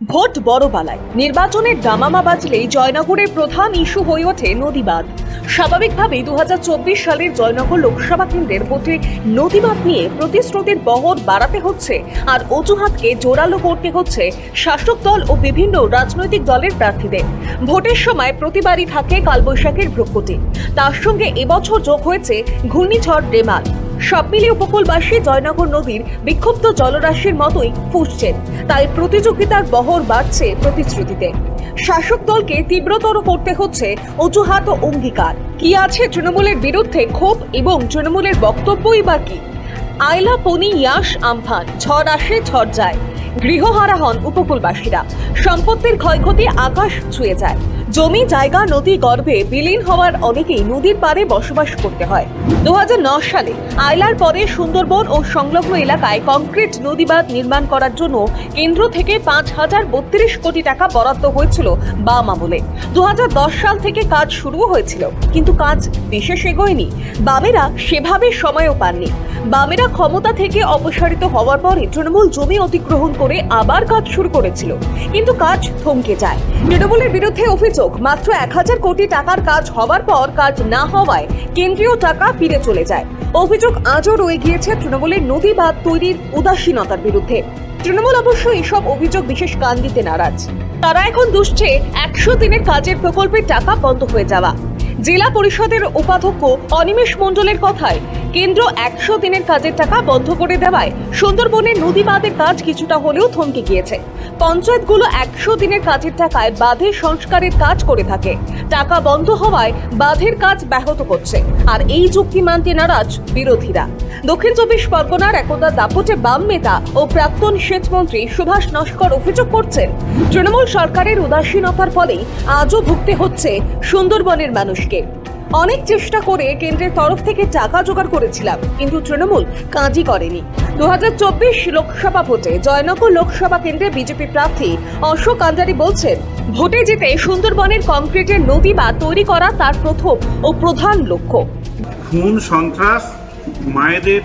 Vote বড়বালায়। নির্বাচনের দামামা বাজলেই জয়নগরের প্রধান ইস্যু হয়ে ওঠে নদীবাঁধ। স্বাভাবিকভাবেই দুহাজার চব্বিশ সালের জয়নগর লোকসভা কেন্দ্রের ভোটে নদীবাদ নিয়ে প্রতিশ্রুতির বহর বাড়াতে হচ্ছে আর অজুহাতকে জোরালো করতে হচ্ছে শাসক দল ও বিভিন্ন রাজনৈতিক দলের প্রার্থীদের। ভোটের সময় প্রতিবারই থাকে কালবৈশাখীর ভ্রুকুটি। তার সঙ্গে এবছর যোগ হয়েছে ঘূর্ণিঝড় রেমাল সব মিলিয়ে উপকূলবাসী জয়নগর নদীর বিক্ষুব্ধ জলরাশির মতোই ফুসছেন। তাই প্রতিযোগিতার বহর বাড়ছে প্রতিশ্রুতিতে। শাসক দলকে তীব্রতর করতে হচ্ছে অজুহাত ও অঙ্গীকার। কি আছে তৃণমূলের বিরুদ্ধে ক্ষোভ এবং তৃণমূলের বক্তব্যই বা কি? আয়লা পনি ইয়াস আমফান, ঝড় আসে, ঝড় যায়। গৃহহারা হন উপকূলবাসীরা। সম্পত্তির ক্ষয়ক্ষতি আকাশ ছুঁয়ে যায়। জমি, জায়গা, নদী, গর্ভে বিলীন হওয়ার অনেকেই নদীর পাড়ে বসবাস করতে হয়। দু সালে আয়লার পরে সুন্দরবন ও সংলগ্ন এলাকায় কংক্রিট নদীবাঁধ নির্মাণ করার জন্য কেন্দ্র থেকে পাঁচ হাজার বত্রিশ কোটি টাকা বরাদ্দ হয়েছিল বাম আমলে দু সাল থেকে কাজ শুরু হয়েছিল, কিন্তু কাজ বিশেষ এগোয়নি। বামেরা সেভাবে সময়ও পাননি। বামেরা ক্ষমতা থেকে অপসারিত হওয়ার পরে তৃণমূল জমি অধিগ্রহণ করে আবার কাজ শুরু করেছিল। কিন্তু কাজ থমকে যায়। তৃণমূলের বিরুদ্ধে অভিযোগ মাত্র এক হাজার কোটি টাকার কাজ হওয়ার পর কাজ না হওয়ায় কেন্দ্রীয় টাকা ফিরে চলে যায়। অভিযোগ আজও রয়ে গিয়েছে তৃণমূলের নদী বাঁধ তৈরির উদাসীনতার বিরুদ্ধে। তৃণমূল অবশ্য এসব অভিযোগ বিশেষ কান দিতে নারাজ। তারা এখন দুষছে একশো দিনের কাজের প্রকল্পের টাকা বন্ধ হয়ে যাওয়া। জেলা পরিষদের উপাধ্যক্ষ অনিমেষ মণ্ডলের কথায় কেন্দ্র একশো দিনের কাজের টাকা বন্ধ করে দেওয়ায় সুন্দরবনের নদী বাঁধের কাজ কিছুটা হলেও থমকে গিয়েছে। পঞ্চায়েতগুলো একশো দিনের কাজের টাকায় বাঁধের সংস্কারের কাজ করে থাকে। টাকা বন্ধ হওয়ায় বাঁধের কাজ ব্যাহত করছে আর এই চুক্তি মানতে নারাজ বিরোধীরা। দক্ষিণ চব্বিশ পরগনার একদা দাপটে বাম নেতা ও প্রাক্তন সেচমন্ত্রী সুভাষ নস্কর অভিযোগ করছেন, তৃণমূল সরকারের উদাসীনতার ফলেই আজও ভুগতে হচ্ছে সুন্দরবনের মানুষকে। অনেক চেষ্টা করে কেন্দ্রের তরফ থেকে টাকা জোগাড় করেছিলাম, কিন্তু তৃণমূল কাজই করেনি। দু হাজার চব্বিশ লোকসভা ভোটে জয়নগর লোকসভা কেন্দ্রে বিজেপি প্রার্থী অশোক আন্ডারি বলছেন, ভোটে জিতে সুন্দরবনের কংক্রিটের নদী বা তৈরি করা তার প্রথম ও প্রধান লক্ষ্য। খুন, সন্ত্রাস, মায়েদের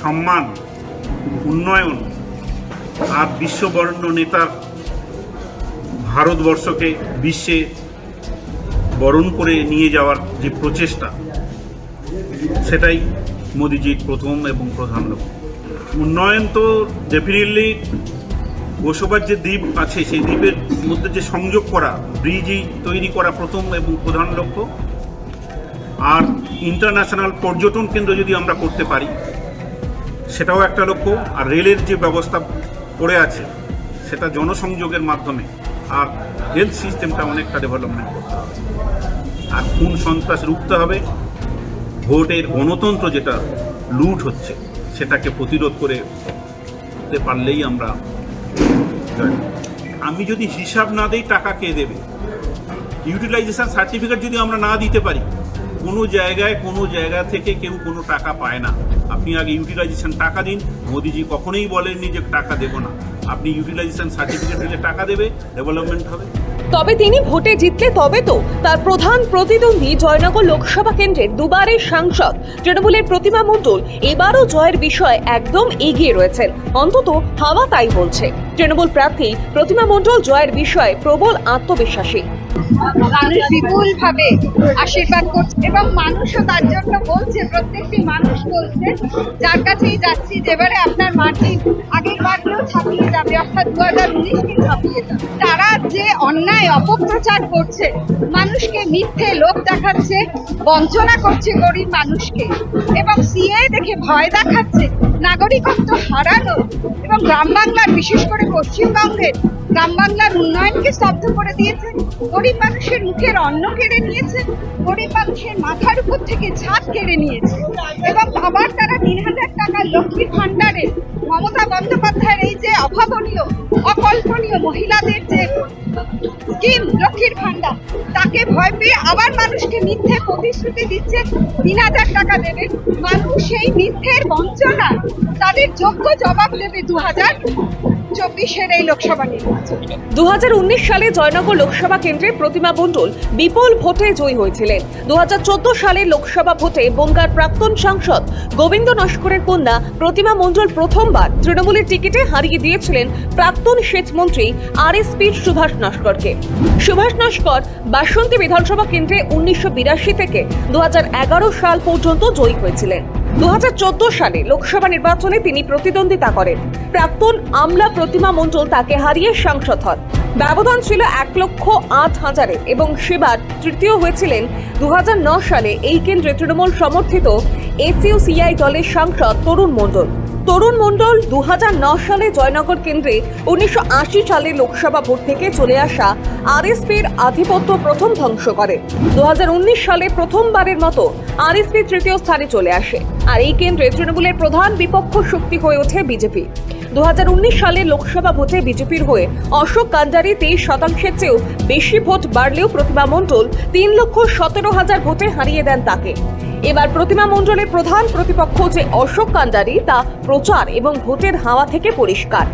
সম্মান, উন্নয়ন, আর বিশ্ববরণ্য নেতার ভারতবর্ষকে বিশ্বে বরণ করে নিয়ে যাওয়ার যে প্রচেষ্টা, সেটাই মোদিজির প্রথম এবং প্রধান লক্ষ্য। উন্নয়ন তো ডেফিনেটলি বসবার যে দ্বীপ আছে, সেই দ্বীপের মধ্যে যে সংযোগ করা, ব্রিজই তৈরি করা প্রথম এবং প্রধান লক্ষ্য। আর ইন্টারন্যাশনাল পর্যটন কেন্দ্র যদি আমরা করতে পারি, সেটাও একটা লক্ষ্য। আর রেলের যে ব্যবস্থা পড়ে আছে, সেটা জনসংযোগের মাধ্যমে আর হেলথ সিস্টেমটা অনেকটা ডেভেলপমেন্ট করতে হবে। আর খুন সন্ত্রাস রুখতে হবে? ভোটের গণতন্ত্র যেটা লুট হচ্ছে, সেটাকে প্রতিরোধ করে পারলেই আমরা। আমি যদি হিসাব না দেই, টাকা কে দেবে? ইউটিলাইজেশন সার্টিফিকেট যদি আমরা না দিতে পারি, কোনো জায়গায়, কোনো জায়গা থেকে কেউ কোনো টাকা পায় না। আপনি আগে ইউটিলাইজেশন টাকা দিন। মোদিজি কখনোই বলেননি যে টাকা দেবো না। আপনি ইউটিলাইজেশন সার্টিফিকেট দিলে টাকা দেবে ডেভেলপমেন্ট হবে। তবে তিনি ভোটে জিতলে তবে তো তার প্রধান প্রতিদ্বন্দ্বী জয়নগর লোকসভা কেন্দ্রের দুবারের সাংসদ তৃণমূলের প্রতিমা মণ্ডল এবারও জয়ের বিষয়ে একদম এগিয়ে রয়েছেন। অন্তত হাওয়া তাই বলছে। তৃণমূল প্রার্থী প্রতিমা মণ্ডল জয়ের বিষয়ে প্রবল আত্মবিশ্বাসী। মানুষ বিপুল ভাবে আশীর্বাদ করছে এবং মানুষও তার জন্য বলছে, প্রত্যেকটি মানুষ বলছে, যার কাছেই যাচ্ছি যে এবারে আপনার মাটি আগের বারকেও ছাপিয়ে যাবে, অর্থাৎ দু হাজার ছাপিয়ে যাবে। তারা যে অন্যায়, অপপ্রচার করছে, মানুষকে মিথ্যে লোক দেখাচ্ছে, বঞ্চনা করছে গরিব মানুষকে এবং সিএ দেখে ভয় দেখাচ্ছে, নাগরিকত্ব হারানো এবং গ্রাম বাংলার, বিশেষ করে পশ্চিমবঙ্গের গ্রাম বাংলার উন্নয়নকে স্তব্ধ করে দিয়েছে গরিব মানুষের মুখের অন্ন কেড়ে নিয়েছে গরিব মানুষের মাথার উপর থেকে ছাদ কেড়ে নিয়েছে এবং আবার তারা তিন হাজার টাকা লক্ষ্মীর ভাণ্ডারে মমতা বন্দ্যোপাধ্যায়ের এই যে অভাবনীয়, অকল্পনীয় মহিলাদের যে ভাণ্ডার। তাকে ভয় পেয়ে আবার মানুষকে মিথ্যে প্রতিশ্রুতি দিচ্ছে, তিন হাজার টাকা দেবে। মানুষ মিথ্যের বঞ্চনা। তাদের যোগ্য জবাব দেবে দু হাজার চব্বিশের সালে জয়নগর লোকসভা কেন্দ্রে প্রতিমা মণ্ডল বিপুল ভোটে জয়ী হয়েছিলেন। দু হাজার চোদ্দ সালে লোকসভা ভোটে বঙ্গার প্রাক্তন সাংসদ গোবিন্দ নস্করের কন্যা প্রতিমা মণ্ডল প্রথমবার তৃণমূলের টিকিটে হারিয়ে দিয়েছিলেন প্রাক্তন সেচ মন্ত্রী আর এস পি সুভাষ নস্করকে। সুভাষ নস্কর বাসন্তী বিধানসভা কেন্দ্রে উনিশশো বিরাশি থেকে দুহাজার এগারো সাল পর্যন্ত জয়ী হয়েছিলেন। দুহাজার চোদ্দ সালে লোকসভা নির্বাচনে তিনি প্রতিদ্বন্দ্বিতা করেন। প্রাক্তন আমলা প্রতিমা মণ্ডল তাকে হারিয়ে সাংসদ হন। ব্যবধান ছিল এক লক্ষ আট হাজারে এবং সেবার তৃতীয় হয়েছিলেন দু সালে এই কেন্দ্রে তৃণমূল সমর্থিত এসইউসিআই দলের সাংসদ তরুণ মণ্ডল। তরুণ মণ্ডল দু সালে জয়নগর কেন্দ্রে উনিশশো সালে লোকসভা ভোট থেকে চলে আসা আরএসপির আধিপত্য প্রথম ধ্বংস করে। দু হাজার উনিশ সালে প্রথমবারের মতো আরএসপি তৃতীয় স্থানে চলে আসে। আর এই কেন্দ্রে তৃণমূলের প্রধান বিপক্ষ শক্তি হয়ে ওঠে বিজেপি। দু হাজার উনিশ সালে লোকসভা ভোটে বিজেপির হয়ে অশোক কান্ডারি তেইশ শতাংশের চেয়েও বেশি ভোট বাড়লেও প্রতিমা মণ্ডল তিন লক্ষ সতেরো হাজার ভোটে হারিয়ে দেন তাকে। এবার প্রতিমা মণ্ডলের প্রধান প্রতিপক্ষ যে অশোক কান্ডারি, তা প্রচার এবং ভোটের হাওয়া থেকে পরিষ্কার।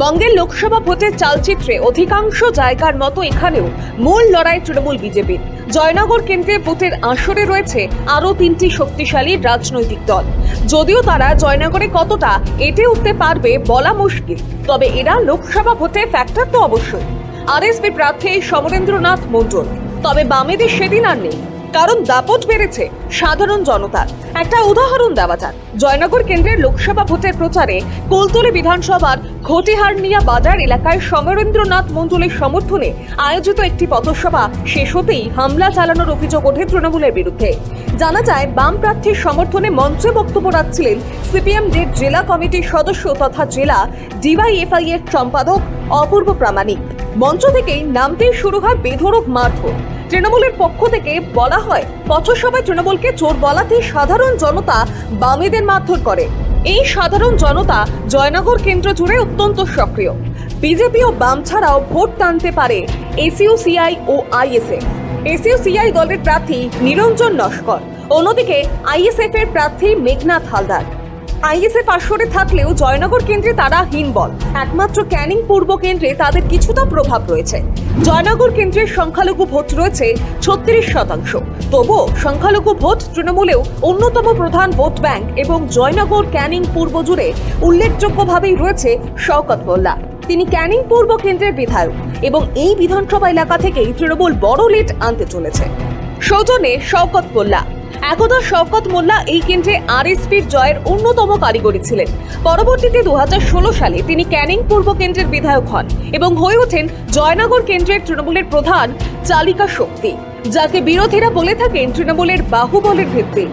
বঙ্গের লোকসভা ভোটের চালচিত্রে অধিকাংশ জায়গার মতো এখানেও মূল লড়াই তৃণমূল বিজেপির জয়নগর কেন্দ্রে ভোটের আসরে রয়েছে আরও তিনটি শক্তিশালী রাজনৈতিক দল। যদিও তারা জয়নগরে কতটা এটে উঠতে পারবে বলা মুশকিল, তবে এরা লোকসভা ভোটে ফ্যাক্টর তো অবশ্যই। আরএসপি প্রার্থী সমরেন্দ্রনাথ মণ্ডল, তবে বামেদের সেদিন আর নেই। কারণ দাপট বেড়েছে সাধারণ জনতার। একটা উদাহরণ দেওয়া যাক। জয়নগর কেন্দ্রের লোকসভা ভোটের প্রচারে কোলতলি বিধানসভার ঘটিহারনিয়া বাজার এলাকায় সমরেন্দ্রনাথ মণ্ডলের সমর্থনে আয়োজিত একটি পথসভা শেষ হতেই হামলা চালানোর অভিযোগ ওঠে তৃণমূলের বিরুদ্ধে। জানা যায়, বাম প্রার্থীর সমর্থনে মঞ্চে বক্তব্য রাখছিলেন সিপিএম ডের জেলা কমিটির সদস্য তথা জেলা ডিওয়াইএফআই এর সম্পাদক অপূর্ব প্রামাণিক। মঞ্চ থেকেই নামতেই শুরু হয় বেধরক মারধর। তৃণমূলের পক্ষ থেকে বলা হয়, পথসভায় তৃণমূলকে চোর বলাতে সাধারণ জনতা বামেদের মারধর করে। এই সাধারণ জনতা জয়নগর কেন্দ্র জুড়ে অত্যন্ত সক্রিয়। বিজেপি ও বাম ছাড়াও ভোট টানতে পারে এসইউসিআই ও আইএসএফ। এসইউসিআই দলের প্রার্থী নিরঞ্জন নস্কর। অন্যদিকে আইএসএফ এর প্রার্থী মেঘনাথ হালদার। আইএসএফ আসরে থাকলেও জয়নগর কেন্দ্রে তারা হীনবল একমাত্র ক্যানিং পূর্ব কেন্দ্রে তাদের কিছুটা প্রভাব রয়েছে। জয়নগর কেন্দ্রের সংখ্যালঘু ভোট রয়েছে ছত্রিশ শতাংশ। তবুও সংখ্যালঘু ভোট তৃণমূলেও অন্যতম প্রধান ভোট ব্যাংক এবং জয়নগর ক্যানিং পূর্ব জুড়ে উল্লেখযোগ্যভাবেই রয়েছে শওকত মোল্লা। তিনি ক্যানিং পূর্ব কেন্দ্রের বিধায়ক এবং এই বিধানসভা এলাকা থেকেই তৃণমূল বড় লিড আনতে চলেছে। সৌজনে শওকত মোল্লা একদা শওকত মোল্লা এই কেন্দ্রে আরএসপির জয়ের অন্যতম কারিগরি ছিলেন। পরবর্তীতে দুহাজার ষোলো সালে তিনি ক্যানিং পূর্ব কেন্দ্রের বিধায়ক হন এবং হয়ে ওঠেন জয়নগর কেন্দ্রের তৃণমূলের প্রধান চালিকা শক্তি, যাকে বিরোধীরা বলে থাকেন তৃণমূলের বাহুবলের ভিত্তি।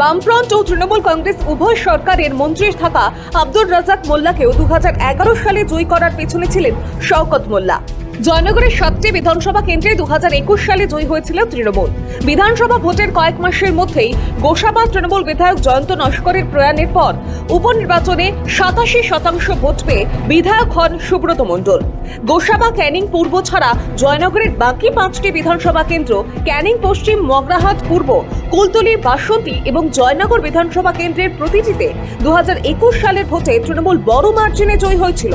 বামফ্রন্ট ও তৃণমূল কংগ্রেস উভয় সরকারের মন্ত্রী থাকা আব্দুর রাজাক মোল্লাকেও দু হাজার এগারো সালে জয়ী করার পেছনে ছিলেন শওকত মোল্লা। জয়নগরের সাতটি বিধানসভা কেন্দ্রে দু হাজার একুশ সালে জয়ী হয়েছিল তৃণমূল। বিধানসভা ভোটের কয়েক মাসের মধ্যেই গোসাবা তৃণমূল বিধায়ক জয়ন্ত নস্করের প্রয়াণের পর উপনির্বাচনে সাতাশি শতাংশ ভোট পেয়ে বিধায়ক হন সুব্রত মণ্ডল। গোসাবা ক্যানিং পূর্ব ছাড়া জয়নগরের বাকি পাঁচটি বিধানসভা কেন্দ্র ক্যানিং পশ্চিম মগরাহাট পূর্ব, কুলতলি, বাসন্তী এবং জয়নগর বিধানসভা কেন্দ্রের প্রতিটিতে দু হাজার একুশ সালের ভোটে তৃণমূল বড় মার্জিনে জয়ী হয়েছিল।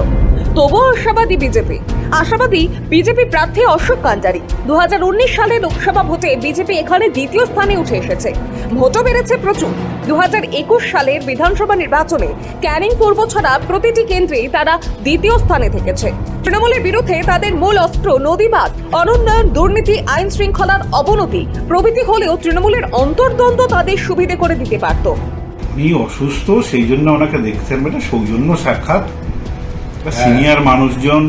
তবুও আশাবাদী বিজেপি। আশাবাদী বিজেপি প্রার্থী অশোক কান্ডারি। দু সালে লোকসভা ভোটে বিজেপি এখানে দ্বিতীয় স্থানে উঠে এসেছে। ভোটও বেড়েছে প্রচুর। দু হাজার একুশ সালের বিধানসভা নির্বাচনে ক্যানিং পূর্ব ছাড়া প্রতিটি কেন্দ্রেই তারা দ্বিতীয় স্থানে থেকেছে। তৃণমূলের বিরুদ্ধে তাদের মূল অস্ত্র নদীবাদ অনুন্নয়ন, দুর্নীতি, আইন শৃঙ্খলার অবনতি, প্রভৃতি হলেও তৃণমূলের অন্তর্দ্বন্দ্ব তাদের সুবিধে করে দিতে পারত। অসুস্থ, সেই জন্য ওনাকে দেখতেন মানে সৌজন্য সাক্ষাৎ। সিনিয়র মানুষজন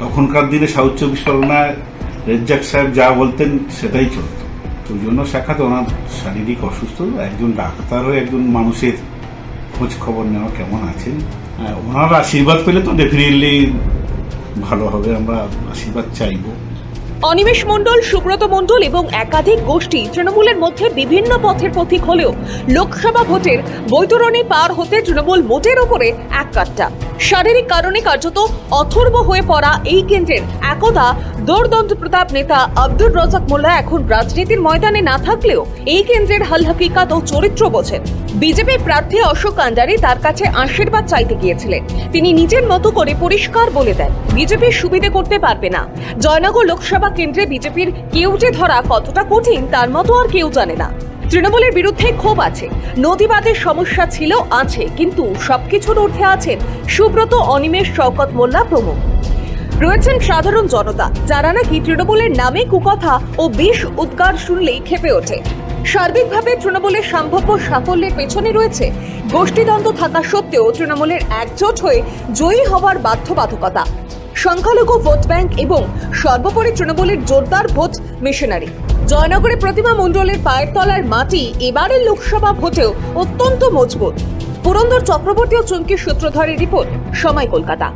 তখনকার দিনে সাউথ চব্বিশ পরগনায় রেজ্জাক সাহেব যা বলতেন সেটাই চলত। ওই জন্য সাক্ষাৎ ওনার শারীরিক অসুস্থ একজন ডাক্তার হয়ে একজন মানুষের খোঁজ খবর নেওয়া কেমন আছেন হ্যাঁ, ওনার আশীর্বাদ পেলে তো ডেফিনেটলি ভালো হবে আমরা আশীর্বাদ চাইব। অনিমেষ মণ্ডল, সুব্রত মণ্ডল এবং একাধিক গোষ্ঠী তৃণমূলের মধ্যে বিভিন্ন পথের পথিক হলেও লোকসভা ভোটের বৈতরণী পার হতে তৃণমূল মোটের ওপরে এক কাট্টা। শারীরিক কারণে কার্যত অথর্ব হয়ে পড়া এই কেন্দ্রের একদা দৌড়দন্ত প্রতাপ নেতা আব্দুর রাজাক মোল্লা এখন রাজনীতির ময়দানে না থাকলেও এই কেন্দ্রের হাল হাকিকাত ও চরিত্র বোঝেন। বিজেপি প্রার্থী অশোক আন্ডারি তার কাছে আশীর্বাদ চাইতে গিয়েছিলেন। তিনি নিজের মতো করে পরিষ্কার বলে দেন, বিজেপির সুবিধে করতে পারবে না। জয়নগর লোকসভা কেন্দ্রে বিজেপির কেউ যে ধরা কতটা কঠিন, তার মতো আর কেউ জানে না। তৃণমূলের বিরুদ্ধে ক্ষোভ আছে, নদীবাদের সমস্যা ছিল, আছে, কিন্তু সবকিছুর ঊর্ধ্বে আছেন সুব্রত অনিমেষ, শওকত মোল্লা প্রমুখ। রয়েছেন সাধারণ জনতা, যারা নাকি তৃণমূলের নামে কুকথা ও বিষ উদ্গার শুনলেই খেপে ওঠে। সার্বিকভাবে তৃণমূলের সম্ভাব্য সাফল্যের পেছনে রয়েছে। গোষ্ঠীদ্বন্দ্ব থাকা সত্ত্বেও তৃণমূলের একজোট হয়ে জয়ী হওয়ার বাধ্যবাধকতা। সংখ্যালঘু ভোট ব্যাংক এবং সর্বোপরি তৃণমূলের জোরদার ভোট মিশনারি। জয়নগরে প্রতিমা মণ্ডলের পায়ের তলার মাটি এবারের লোকসভা ভোটেও অত্যন্ত মজবুত। পুরন্দর চক্রবর্তী ও চুমকি সূত্রধরের রিপোর্ট, সময় কলকাতা।